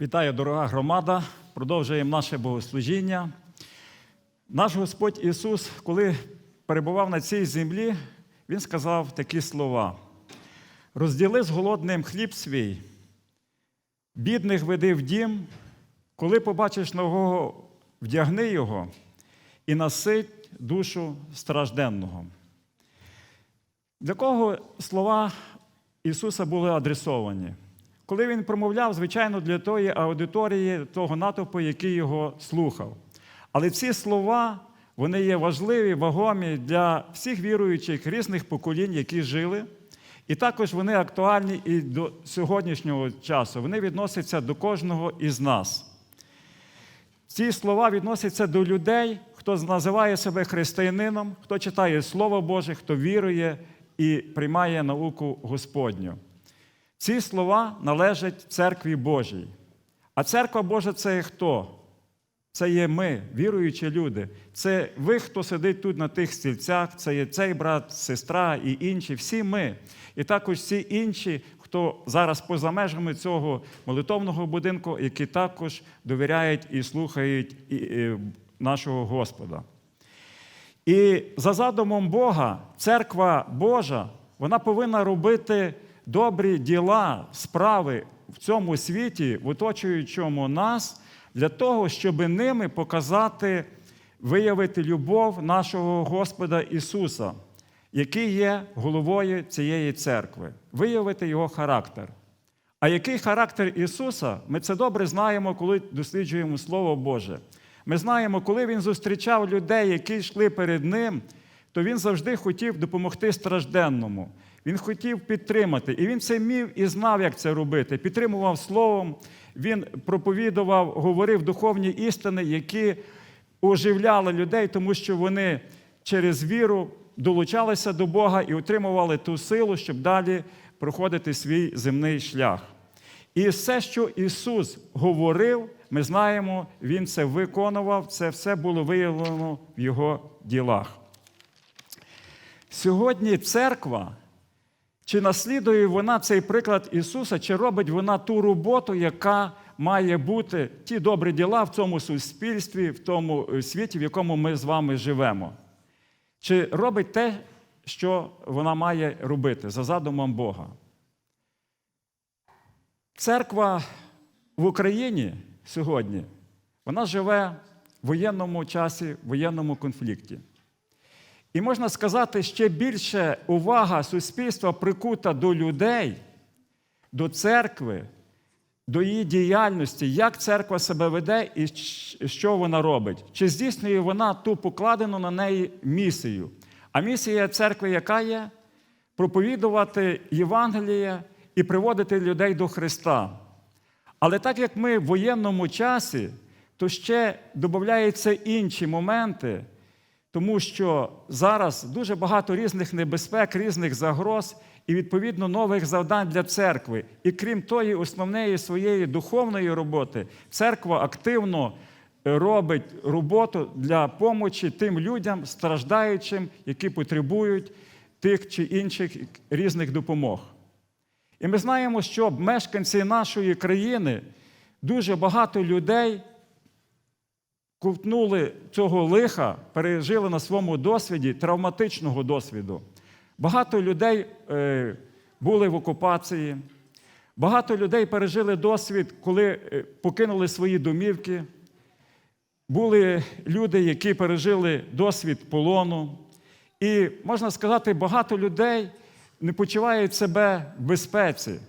Вітаю, дорога громада. Продовжуємо наше богослужіння. Наш Господь Ісус, коли перебував на цій землі, Він сказав такі слова: розділи з голодним хліб свій, бідних веди в дім, коли побачиш нового, вдягни його і насить душу стражденного. Для кого слова Ісуса були адресовані? Коли він промовляв, звичайно, для тої аудиторії, того натовпу, який його слухав. Але ці слова вони є важливі, вагомі для всіх віруючих різних поколінь, які жили. І також вони актуальні і до сьогоднішнього часу. Вони відносяться до кожного із нас. Ці слова відносяться до людей, хто називає себе християнином, хто читає Слово Боже, хто вірує і приймає науку Господню. Ці слова належать церкві Божій. А церква Божа це є хто? Це є ми, віруючі люди. Це ви, хто сидить тут на тих стільцях, це є цей брат, сестра і інші, всі ми. І також всі інші, хто зараз поза межами цього молитовного будинку, які також довіряють і слухають нашого Господа. І за задумом Бога, церква Божа, вона повинна робити добрі діла, справи в цьому світі, в оточуючому нас, для того, щоб ними показати, виявити любов нашого Господа Ісуса, який є головою цієї церкви, виявити його характер. А який характер Ісуса, ми це добре знаємо, коли досліджуємо Слово Боже. Ми знаємо, коли Він зустрічав людей, які йшли перед Ним, то Він завжди хотів допомогти стражденному. Він хотів підтримати. І він це мів і знав, як це робити. Підтримував словом, він проповідував, говорив духовні істини, які оживляли людей, тому що вони через віру долучалися до Бога і отримували ту силу, щоб далі проходити свій земний шлях. І все, що Ісус говорив, ми знаємо, Він це виконував, це все було виявлено в Його ділах. Сьогодні церква, чи наслідує вона цей приклад Ісуса, чи робить вона ту роботу, яка має бути ті добрі діла в цьому суспільстві, в тому е, світі, в якому ми з вами живемо? Чи робить те, що вона має робити за задумом Бога? Церква в Україні сьогодні вона живе в воєнному часі, в воєнному конфлікті. І можна сказати, ще більше увага суспільства прикута до людей, до церкви, до її діяльності, як церква себе веде і що вона робить. Чи здійснює вона ту покладену на неї місію? А місія церкви, яка є? Проповідувати Євангеліє і приводити людей до Христа. Але так як ми в воєнному часі, то ще додаються інші моменти, тому що зараз дуже багато різних небезпек, різних загроз і, відповідно, нових завдань для церкви. І крім тої основної своєї духовної роботи, церква активно робить роботу для помочі тим людям, страждаючим, які потребують тих чи інших різних допомог. І ми знаємо, що мешканці нашої країни дуже багато людей ковтнули цього лиха, пережили на своєму досвіді травматичного досвіду. Багато людей е, були в окупації, багато людей пережили досвід, коли е, покинули свої домівки. Були люди, які пережили досвід полону. І можна сказати, багато людей не почувають себе в безпеці,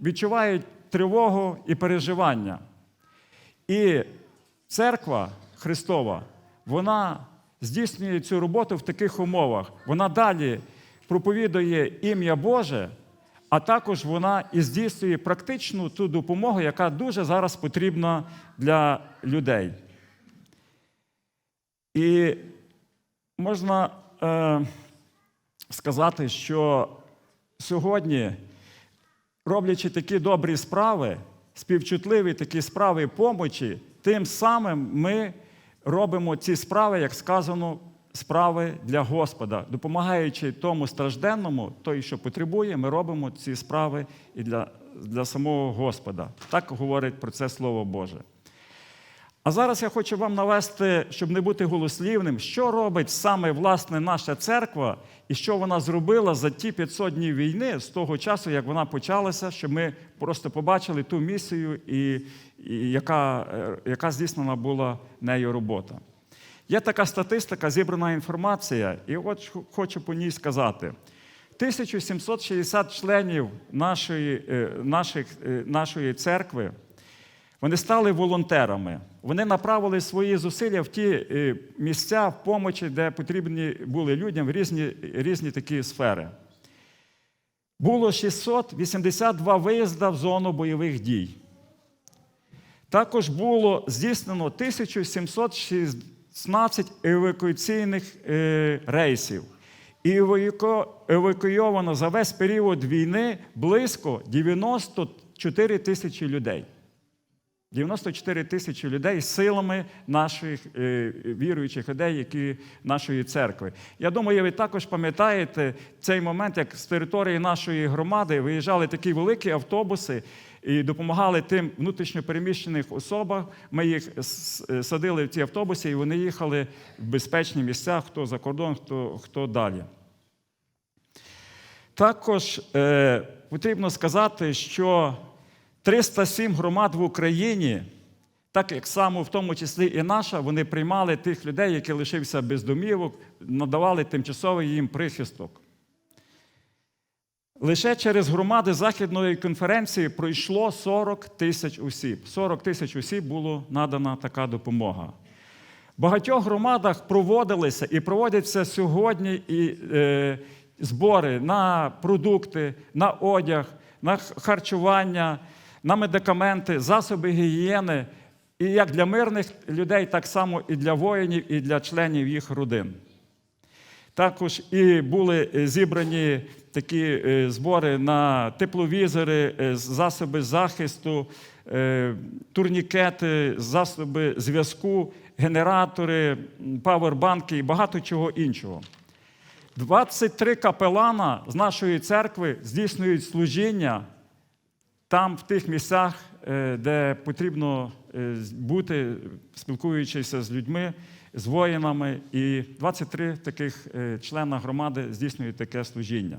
відчувають тривогу і переживання. І церква Христова, вона здійснює цю роботу в таких умовах. Вона далі проповідує ім'я Боже, а також вона і здійснює практичну ту допомогу, яка дуже зараз потрібна для людей. І можна е, сказати, що сьогодні, роблячи такі добрі справи, співчутливі такі справи помочі, тим самим ми робимо ці справи, як сказано, справи для Господа, допомагаючи тому стражденному, той, що потребує, ми робимо ці справи і для для самого Господа. Так говорить про це Слово Боже. А зараз я хочу вам навести, щоб не бути голослівним, що робить саме власне наша церква і що вона зробила за ті 500 днів війни з того часу, як вона почалася, щоб ми просто побачили ту місію, і, і яка, е, яка здійснена була нею робота. Є така статистика, зібрана інформація, і от хочу по ній сказати. 1760 членів нашої, е, наших, е, нашої церкви вони стали волонтерами. Вони направили свої зусилля в ті е, місця в помочі, де потрібні були людям в різні, різні такі сфери. Було 682 виїзда в зону бойових дій. Також було здійснено 1716 евакуаційних е, рейсів. І евакуйовано за весь період війни близько 94 тисячі людей. 94 тисячі людей силами наших е, віруючих людей, які нашої церкви. Я думаю, ви також пам'ятаєте цей момент, як з території нашої громади виїжджали такі великі автобуси і допомагали тим внутрішньопереміщених особам. Ми їх е, садили в ці автобуси, і вони їхали в безпечні місця, хто за кордон, хто, хто далі. Також е, потрібно сказати, що 307 громад в Україні, так як само в тому числі і наша, вони приймали тих людей, які лишилися без домівок, надавали тимчасовий їм прихисток. Лише через громади Західної конференції пройшло 40 тисяч осіб. 40 тисяч осіб було надана така допомога. В багатьох громадах проводилися і проводяться сьогодні і, е, збори на продукти, на одяг, на харчування, на медикаменти, засоби гігієни. І як для мирних людей, так само і для воїнів, і для членів їх родин. Також і були е, зібрані такі е, збори на тепловізори, е, засоби захисту, турнікети, засоби зв'язку, генератори, павербанки і багато чого іншого. 23 капелана з нашої церкви здійснюють служіння там, в тих місцях, е, де потрібно е, бути, спілкуючися з людьми, з воїнами, і 23 таких е, члена громади здійснюють таке служіння.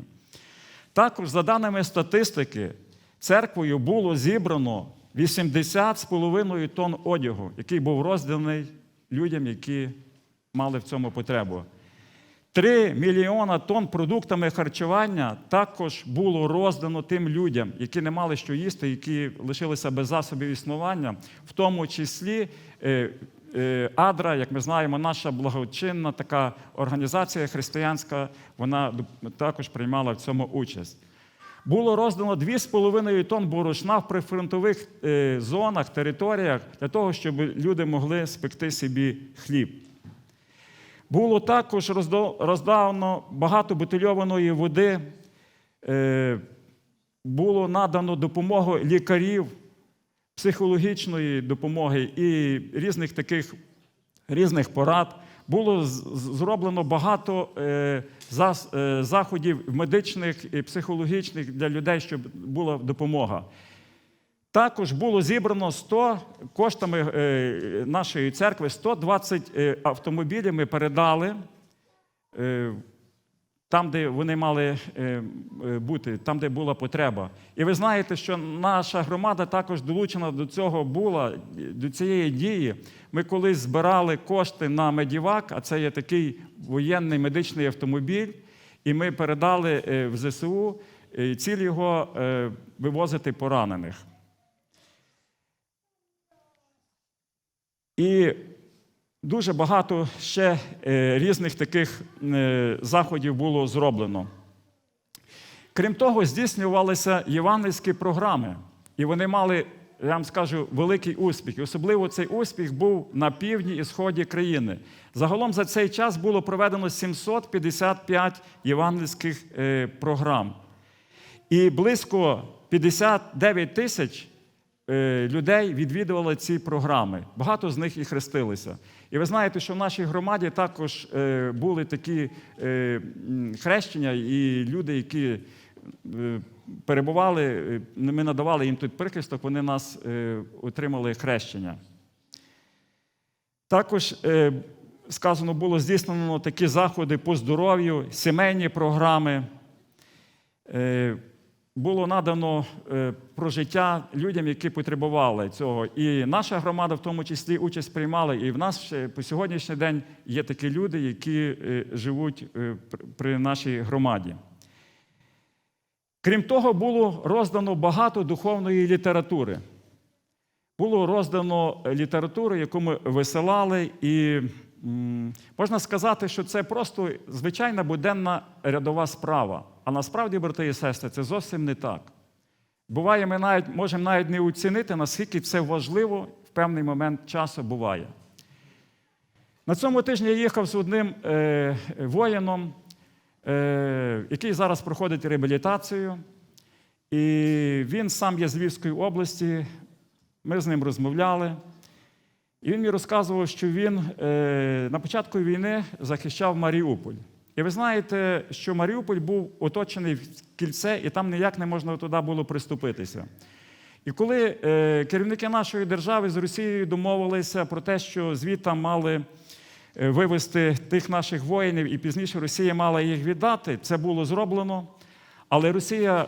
Також, за даними статистики, церквою було зібрано 80,5 тонн одягу, який був розданий людям, які мали в цьому потребу. 3 мільйона тонн продуктами харчування також було роздано тим людям, які не мали що їсти, які лишилися без засобів існування, в тому числі е, е, Адра, як ми знаємо, наша благочинна така організація християнська, вона також приймала в цьому участь. Було роздано 2,5 тонн борошна в прифронтових е, зонах, територіях для того, щоб люди могли спекти собі хліб. Було також роздано багато бутильованої води, е, було надано допомогу лікарів, психологічної допомоги і різних таких різних порад. Було зроблено багато е, е, заходів медичних і психологічних для людей, щоб була допомога. Також було зібрано 100 коштами е, нашої церкви 120 е, автомобілів ми передали е, там, де вони мали бути, там, де була потреба. І ви знаєте, що наша громада також долучена до цього була, до цієї дії. Ми колись збирали кошти на Медівак, а це є такий воєнний медичний автомобіль, і ми передали в ЗСУ ціль його вивозити поранених. І дуже багато ще е, різних таких е, заходів було зроблено. Крім того, здійснювалися євангельські програми, і вони мали, я вам скажу, великий успіх. І особливо цей успіх був на півдні і сході країни. Загалом за цей час було проведено 755 євангельських е, програм. І близько 59 тисяч людей відвідували ці програми. Багато з них і хрестилися. І ви знаєте, що в нашій громаді також е, були такі е, хрещення, і люди, які е, перебували, е, ми надавали їм тут прихисток, вони нас е, отримали хрещення. Також е, сказано було здійснено такі заходи по здоров'ю, сімейні програми. Було надано е, про життя людям, які потребували цього. І наша громада в тому числі участь приймала. І в нас по сьогоднішній день є такі люди, які е, живуть е, при нашій громаді. Крім того, було роздано багато духовної літератури. Було роздано літературу, яку ми висилали, і можна сказати, що це просто звичайна буденна рядова справа. А насправді, брати і сестри, це зовсім не так. Буває, ми навіть можемо навіть не оцінити, наскільки це важливо в певний момент часу буває. На цьому тижні я їхав з одним е, воїном, е, який зараз проходить реабілітацію. І він сам є з Львівської області. Ми з ним розмовляли. І він мені розказував, що він е, на початку війни захищав Маріуполь. І ви знаєте, що Маріуполь був оточений в кільце, і там ніяк не можна туди було приступитися. І коли е, керівники нашої держави з Росією домовилися про те, що звідти мали е, вивезти тих наших воїнів, і пізніше Росія мала їх віддати, це було зроблено. Але Росія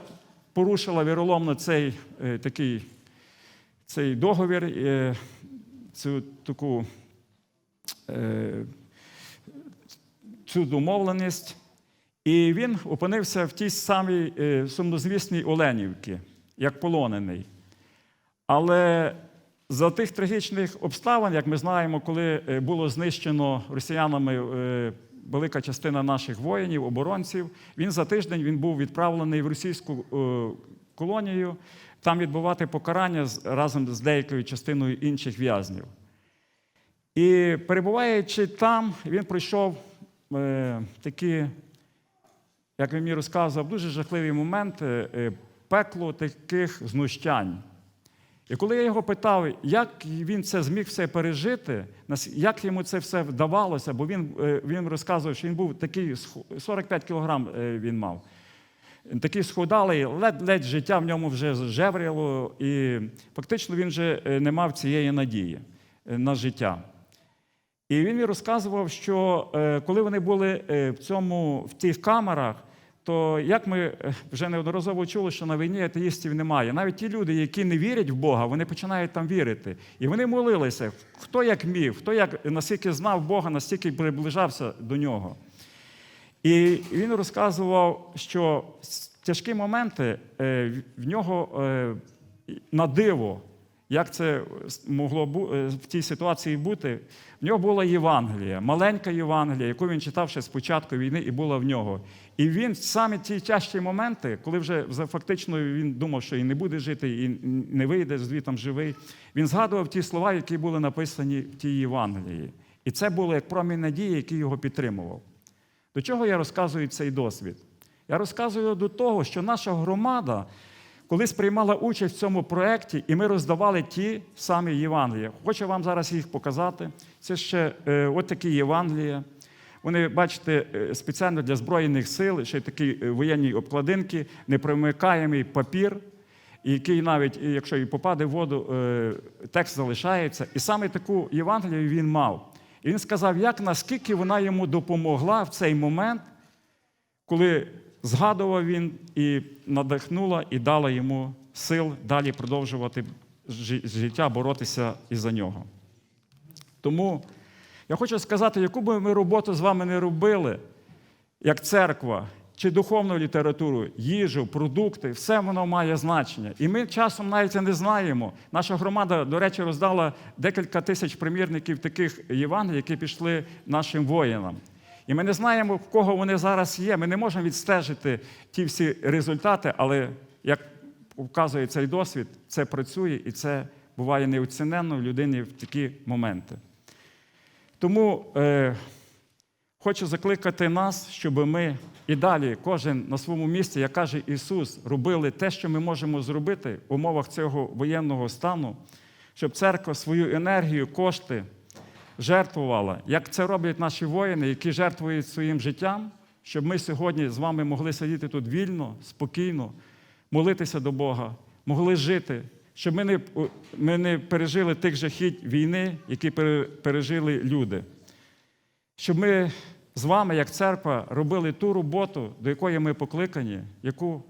порушила віроломно цей е, такий цей договір, цю таку цю домовленість, і він опинився в тій самій е, сумнозвісній Оленівці, як полонений. Але за тих трагічних обставин, як ми знаємо, коли е, було знищено росіянами е, велика частина наших воїнів, оборонців, він за тиждень він був відправлений в російську колонію, там відбувати покарання разом з деякою частиною інших в'язнів. І перебуваючи там, він пройшов такі, як він мені розказував, дуже жахливі моменти е, пекло таких знущань. І коли я його питав, як він це зміг все пережити, як йому це все вдавалося, бо він, е, він розказував, що він був такий 45 кілограм е, він мав. Такий схудалий, ледь-ледь життя в ньому вже жевріло, і фактично він вже е, не мав цієї надії е, на життя. І він мені розказував, що е, коли вони були е, в цьому, в тих камерах, то як ми е, вже неодноразово чули, що на війні атеїстів немає. Навіть ті люди, які не вірять в Бога, вони починають там вірити. І вони молилися, хто як міг, хто як наскільки знав Бога, настільки приближався до нього. І він розказував, що тяжкі моменти в нього на диво, як це могло е, в тій ситуації бути, в нього була Євангелія, маленька Євангелія, яку він читав ще з початку війни і була в нього. І він саме ті тяжкі моменти, коли вже фактично він думав, що і не буде жити, і не вийде звітом живий, він згадував ті слова, які були написані в тій Євангелії. І це було як промінь надії, який його підтримував. До чого я розказую цей досвід? Я розказую до того, що наша громада колись приймала участь в цьому проєкті, і ми роздавали ті самі Євангелія. Хочу вам зараз їх показати. Це ще е, от такі Євангелія. Вони, бачите, е, спеціально для Збройних сил, ще такі е, воєнні обкладинки, непромикаємий папір, який навіть, якщо і попаде в воду, е, текст залишається. І саме таку Євангелію він мав. І він сказав, як наскільки вона йому допомогла в цей момент, коли згадував він і надихнула, і дала йому сил далі продовжувати життя, боротися і за нього. Тому я хочу сказати, яку би ми роботу з вами не робили, як церква, чи духовну літературу, їжу, продукти, все воно має значення. І ми часом навіть не знаємо. Наша громада, до речі, роздала декілька тисяч примірників таких Євангелій, які пішли нашим воїнам. І ми не знаємо, в кого вони зараз є. Ми не можемо відстежити ті всі результати, але як вказує цей досвід, це працює і це буває неоціненно в людині в такі моменти. Тому е, хочу закликати нас, щоб ми і далі, кожен на своєму місці, як каже Ісус, робили те, що ми можемо зробити в умовах цього воєнного стану, щоб церква свою енергію, кошти жертвувала, як це роблять наші воїни, які жертвують своїм життям, щоб ми сьогодні з вами могли сидіти тут вільно, спокійно, молитися до Бога, могли жити, щоб ми не, ми не пережили тих жахіть війни, які пережили люди. Щоб ми з вами, як церква, робили ту роботу, до якої ми покликані, яку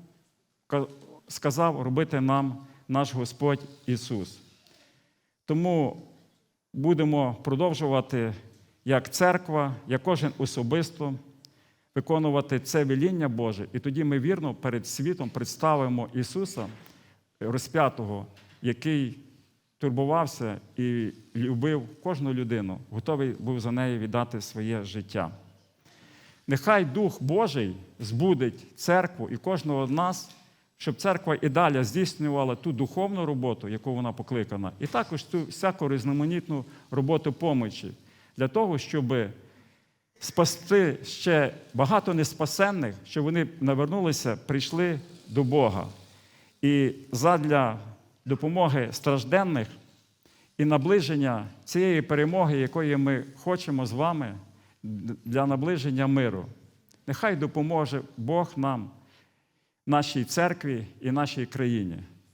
сказав робити нам наш Господь Ісус. Тому будемо продовжувати як церква, як кожен особисто виконувати це веління Боже, і тоді ми вірно перед світом представимо Ісуса розп'ятого, який турбувався і любив кожну людину, готовий був за неї віддати своє життя. Нехай Дух Божий збудить церкву і кожного з нас, щоб церква і далі здійснювала ту духовну роботу, яку вона покликана, і також ту всяку різноманітну роботу помочі, для того, щоб спасти ще багато неспасенних, щоб вони навернулися, прийшли до Бога. І задля допомоги стражденних і наближення цієї перемоги, якої ми хочемо з вами, для наближення миру. Нехай допоможе Бог нам, нашій церкві і нашій країні.